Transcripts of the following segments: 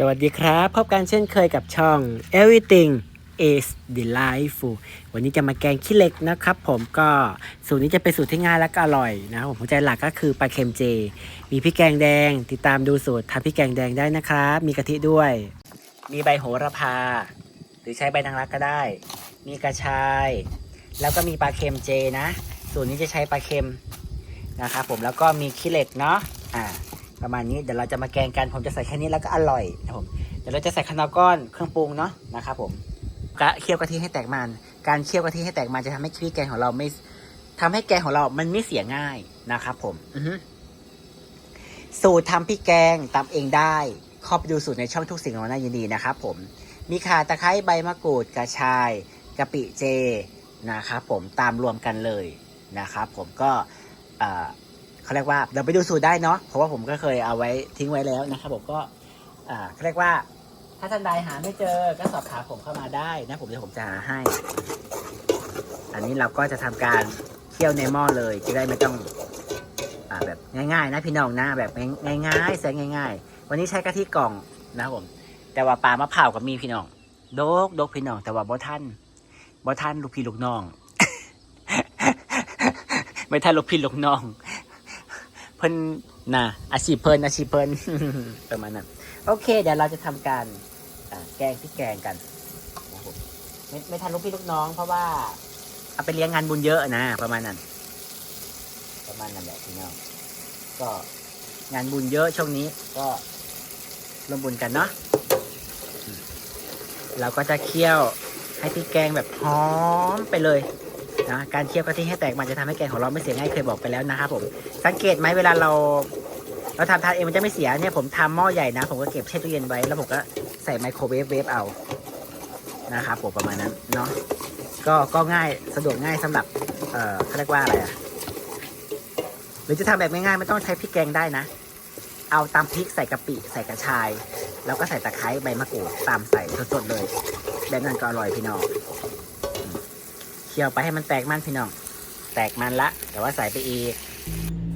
สวัสดีครับ พบกันเช่นเคยกับช่อง everything is delightful วันนี้จะมาแกงขี้เหล็กนะครับ ผมก็สูตรนี้จะเป็นสูตรที่ง่ายและก็อร่อยนะผมหัวใจหลักก็คือปลาเค็มเจ มีพริกแกงแดง ติดตามดูสูตรทำพริกแกงแดงได้นะครับ มีกะทิด้วย มีใบโหระพา หรือใช้ใบนางรักก็ได้ มีกระชาย แล้วก็มีปลาเค็มเจนะ สูตรนี้จะใช้ปลาเค็มนะครับผมแล้วก็มีขี้เหล็กเนาะอ่า ประมาณนี้เดี๋ยวเราจะมาแกงกันผมจะใส่แค่นี้แล้วก็อร่อยนะครับผมเดี๋ยวเราจะใส่ขนมก้อนเครื่องปรุงเนาะนะครับผมกะเคี่ยวกะทิให้แตกมัน การเคี่ยวกะทิให้แตกมันจะทำให้พริกแกงของเราไม่ทำให้แกงของเรา มันไม่เสียง่ายนะครับผมอืสูตรทำพริกแกงตำเองได้เข้าไปดูสูตรในช่องทุกสิ่งของน่ายินดีนะครับผมมีข่าตะไคร้ใบมะกรูดกระชายกะปิเจนะครับผมตามรวมกันเลยนะครับผมก็ เขาเรียกว่าเดี๋ยวไปดูสูตรได้เนาะเพราะว่าผมก็เคยเอาไว้ทิ้งไว้แล้วนะครับผมก็อ่าเขาเรียกว่า ถ้าท่านใดหาไม่เจอก็สอบถามผมเข้ามาได้นะผมเดี๋ยวผมจะหาให้ อันนี้เราก็จะทำการเคี่ยวในหม้อเลยจะได้ไม่ต้องอ่าแบบง่ายๆ นะพี่น้องนะแบบง่ายๆแสนง่าย ๆ วันนี้ใช้กะทิกล่องนะครับผม แต่ว่าปลามะพร้าวก็มีพี่น้องโดกโดกพี่น้องแต่ว่าบ่ท่านบ่ท่านลูกพี่ลูกน้อง ไม่ท่านลูกพี่ลูกน้อง เพิ่นนะอาชีพเพิ่นอาชีพเพิ่นประมาณนั้นโอเค เดี๋ยวเราจะทำการแกงพริกแกงกันนะผมไม่ไม่ทันลูกพี่ลูกน้อง เพราะว่าเอาไปเลี้ยงงานบุญเยอะนะประมาณนั้น ประมาณนั้นแหละพี่น้องก็งานบุญเยอะช่วงนี้ ก็ร่วมบุญกันเนาะเราก็จะเคี่ยวให้พริกแกงแบบหอมไปเลย นะการเคี่ยวกะทิให้แตกมันจะทำให้แกงของเราไม่เสียง่ายเคยบอกไปแล้วนะครับผมสังเกตไหมเวลาเรา เราทำทานเองมันจะไม่เสียเนี่ยผมทำหม้อใหญ่นะ ผมก็เก็บแช่ตู้เย็นไว้แล้วผมก็ใส่ไมโครเวฟเวฟเอานะครับผมประมาณนั้นเนาะก็ก็ง่ายสะดวกง่ายสำหรับเอ่อเขาเรียกว่าอะไรอะหรือจะทำแบบง่ายๆไม่ต้องใช้พริกแกงได้นะ เอาตำพริกใส่กะปิใส่กระชาย แล้วก็ใส่ตะไคร้ใบมะกรูดตามใส่สดๆเลยแบบนั้นก็อร่อยพี่น้อง คี่ยวไปให้มันแตกมันพี่น้อง แตกมันละ แต่ว่าใส่ไปอีก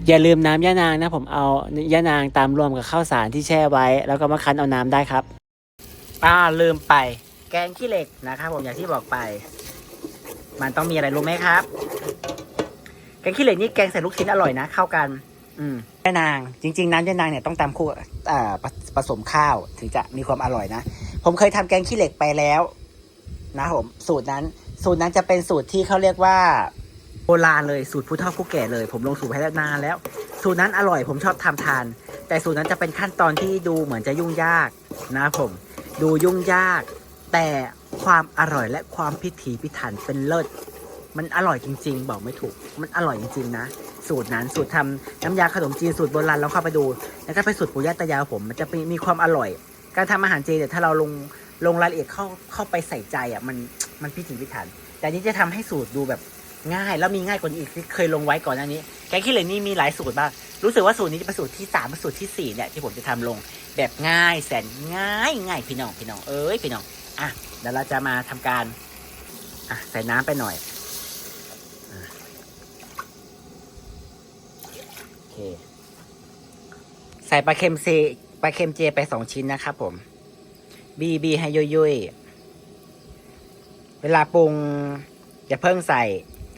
อย่าลืมน้ำย่านางนะ ผมเอาย่านางตามรวมกับข้าวสารที่แช่ไว้ แล้วก็มาคั้นเอาน้ำได้ครับอ่าลืมไป แกงขี้เหล็กนะครับผมอย่างที่บอกไป มันต้องมีอะไรรู้ไหมครับ แกงขี้เหล็กนี่แกงใส่ลูกชิ้นอร่อยนะ เข้ากัน อืมย่านางจริง ๆ น้ำย่านางเนี่ยต้องตามคู่กับอ่าผผสมข้าวถึงจะมีความอร่อยนะ ผมเคยทำแกงขี้เหล็กไปแล้ว นะครับผมสูตรนั้น สูตรนั้นจะเป็นสูตรที่เขาเรียกว่าโบราณเลยสูตรผู้เฒ่าผู้แก่เลย ผมลงสูตรให้แล้วนานแล้ว สูตรนั้นอร่อยผมชอบทำทาน แต่สูตรนั้นจะเป็นขั้นตอนที่ดูเหมือนจะยุ่งยากนะผม ดูยุ่งยาก แต่ความอร่อยและความพิถีพิถันเป็นเลิศมันอร่อยจริง ๆ บอกไม่ถูก มันอร่อยจริงๆนะสูตรนั้นสูตรทำน้ำยาขนมจีนสูตรโบราณเราเข้าไปดู แล้วก็ไปสูตรปู่ย่าตายายผมมันจะมีมีความอร่อย การทำอาหารเจเนี่ยถ้าเราลงลงรายละเอียดเข้าเข้าไปใส่ใจอะมัน มันพิถีพิถัน แต่นี้จะทำให้สูตรดูแบบง่าย แล้วมีง่ายกว่านี้อีกที่เคยลงไว้ก่อนหน้านี้ แกงขี้เหล็กนี่มีหลายสูตรมากรู้สึกว่าสูตรนี้จะเป็นสูตรที่สามเป็นสูตรที่สี่เนี่ยที่ผมจะทำลงแบบง่ายแสนง่ายง่ายพี่น้องพี่น้องเอ้ยพี่น้องอะเดี๋ยวเราจะมาทำการอะใส่น้ำไปหน่อยอโอเคใส่ปลาเค็มเซปลาเค็มเจไปสองชิ้นนะครับผมบีบีให้ย่อยๆ เวลาปรุงอย่าเพิ่งใส่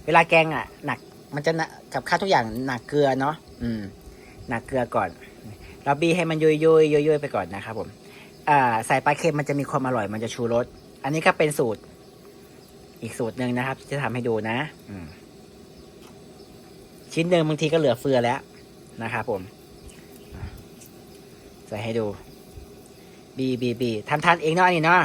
เวลาแกงอะ หนักมันจะหนักกับข้าวทุกอย่างหนักเกลือเนาะอืม หนักเกลือก่อน เราบีให้มันยุยยุยยุยยุยไปก่อนนะครับผมอ่าใส่ปลาเค็มมันจะมีความอร่อยมันจะชูรสอันนี้ก็เป็นสูตร อีกสูตรหนึ่งนะครับ จะทำให้ดูนะ อืม ชิ้นหนึ่งบางทีก็เหลือเฟือแล้วนะครับผมใส่ให้ดูบีบีบีทำทานเองเนาะอันนี้เนาะ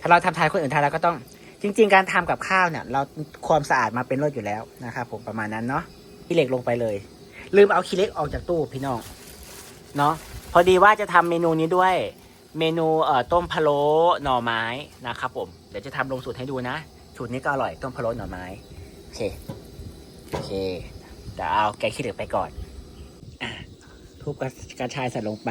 ถ้าเราทำทานคนอื่นทานเราก็ต้อง จริง ๆ การทำกับข้าวเนี่ย เราความสะอาดมาเป็นรสอยู่แล้วนะครับผมประมาณนั้นเนาะขี้เหล็กลงไปเลย ลืมเอาขี้เหล็กออกจากตู้พี่น้องเนาะพอดีว่าจะทำเมนูนี้ด้วย เมนูเอ่อต้มพะโล้หน่อไม้นะครับผมเดี๋ยวจะทำลงสูตรให้ดูนะสูตรนี้ก็อร่อยต้มพะโล้หน่อไม้โอเคโอเคเดี๋ยวเอาแกงขี้เหล็กไปก่อนอทุบกระกระชายใส่ลงไป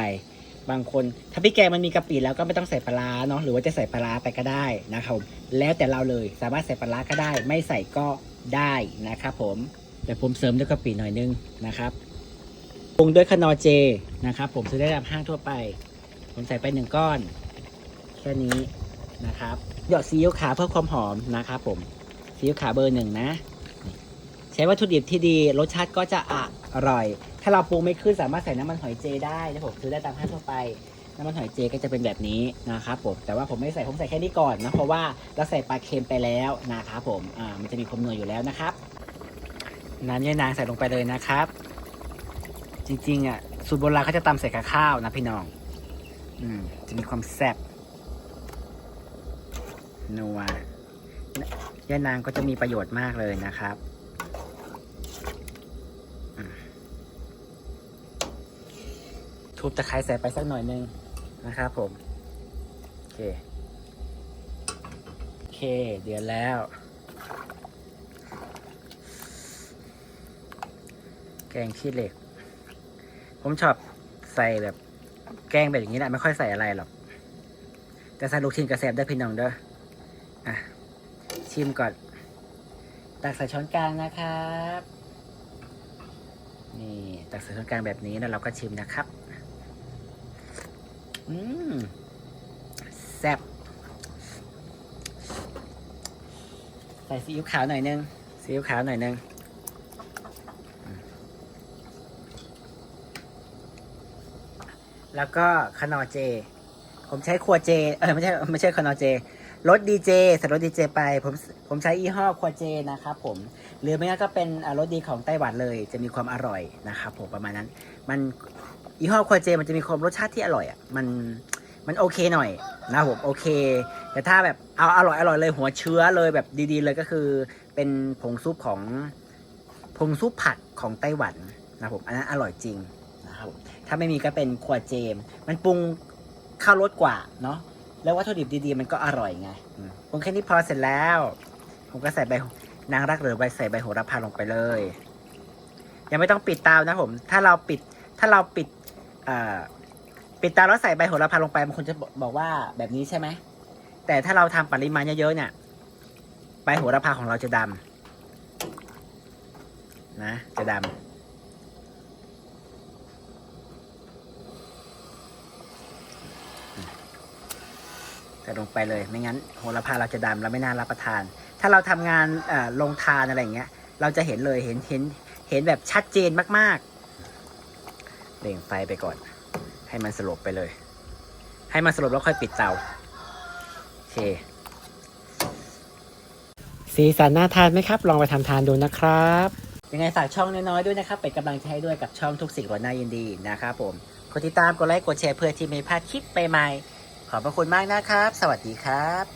บางคน ถ้าพี่แกงมันมีกะปิแล้วก็ไม่ต้องใส่ปลาเนาะหรือว่าจะใส่ปลาไปก็ได้นะครับแล้วแต่เราเลยสามารถใส่ปลาก็ได้ ไม่ใส่ก็ได้นะครับผมเดี๋ยวผมเสริมด้วยกะปิหน่อยนึงนะครับปรุงด้วยขนอเจนะครับ ผมซื้อได้ตามห้างทั่วไป ผมใส่ไปหนึ่งก้อนแค่นี้นะครับหยอดซีอิ๊วขาวเพื่อความหอมนะครับผมซีอิ๊วขาวเบอร์หนึ่งนะ ใช้วัตถุดิบที่ดีรสชาติก็จะอร่อย ถ้าเราปรุงไม่ขึ้นสามารถใส่น้ำมันหอยเจได้นะผมซื้อได้ตามห้างทั่วไป น้ำมันหอยเจก็จะเป็นแบบนี้นะครับผมแต่ว่าผมไม่ใส่ผมใส่แค่นี้ก่อนนะเพราะว่าเราใส่ปลาเค็มไปแล้วนะครับผมอ่ามันจะมีความนัวอยู่แล้วนะครับน้ำยายนางใส่ลงไปเลยนะครับ จริงๆอะสูตรโบราณเขาจะตำใส่กับข้าวนะพี่น้อง อืมจะมีความแซ่บนัวยายนางก็จะมีประโยชน์มากเลยนะครับอืม ทุบตะไคร้ใส่ไปสักหน่อยนึงนะครับผม โอเค โอเค เดือนแล้ว แกงขี้เหล็ก ผมชอบใส่แบบ แกงแบบอย่างนี้แหละไม่ค่อยใส่อะไรหรอก แต่ใส่ลูกชิ้นกระแสบได้พี่น้องเด้อ อะ ชิมก่อน ตักใส่ช้อนกลางนะครับ นี่ตักใส่ช้อนกลางแบบนี้แล้วเราก็ชิมนะครับ อืมแซ่บใส่ซีอิ๊วขาวหน่อยนึงซีอิ๊วขาวหน่อยนึงแล้วก็คานอเจ ผมใช้ครัวเจ เออไม่ใช่ไม่ใช่คานอเจ รถดีเจใส่รถดีเจไป ผมผมใช้ยี่ห้อครัวเจนะครับผม หรือไม่งั้นก็เป็นรถดีของไต้หวันเลย จะมีความอร่อยนะครับผมประมาณนั้น มัน ยี่ห้อครัวเจมันจะมีความรสชาติที่อร่อยอะมันมันโอเคหน่อยนะผมโอเค แต่ถ้าแบบเอาอร่อยอร่อยเลยหัวเชื้อเลยแบบดีๆ เลยก็คือเป็นผงซุปของผงซุปผัดของไต้หวันนะผมอันนั้นอร่อยจริงนะครับผมถ้าไม่มีก็เป็นขวดเจม มันปรุงข้าวรสกว่าเนาะแล้ววัตถุดิบดีๆ มันก็อร่อยไงอืมแค่นี้พอเสร็จแล้ว ผมก็ใส่ใบนางรักหรือใบใส่ใบโหระพาลงไปเลย ยังไม่ต้องปิดเตานะผม ถ้าเราปิดถ้าเราปิด อ่อปิดตาแล้วใส่ใบโหระพาลงไปบางคนจะบอกว่าแบบนี้ใช่ไหม แต่ถ้าเราทำปริมาณเยอะๆเนี่ย ใบโหระพาของเราจะดำนะ จะดำใส่ลงไปเลยไม่งั้นโหระพาเราจะดำแล้วไม่น่ารับประทาน ถ้าเราทำงานลงทานอะไรอย่างเงี้ย เราจะเห็นเลยเห็นเห็นเห็นแบบชัดเจนมากๆ เร่งไฟไปก่อน ให้มันสลบไปเลย ให้มันสลบแล้วค่อยปิดเตาโอเค สีสันน่าทานไหมครับ ลองไปทำทานดูนะครับ ยังไงฝากช่องน้อยๆด้วยนะครับ เป็นกำลังใจให้ด้วยกับช่องทุกสิ่งรวน่ายินดีนะครับผมกดติดตามกดไลค์กดแชร์เพื่อที่ไม่พลาดคลิปใหม่ๆขอบพระคุณมากนะครับ สวัสดีครับ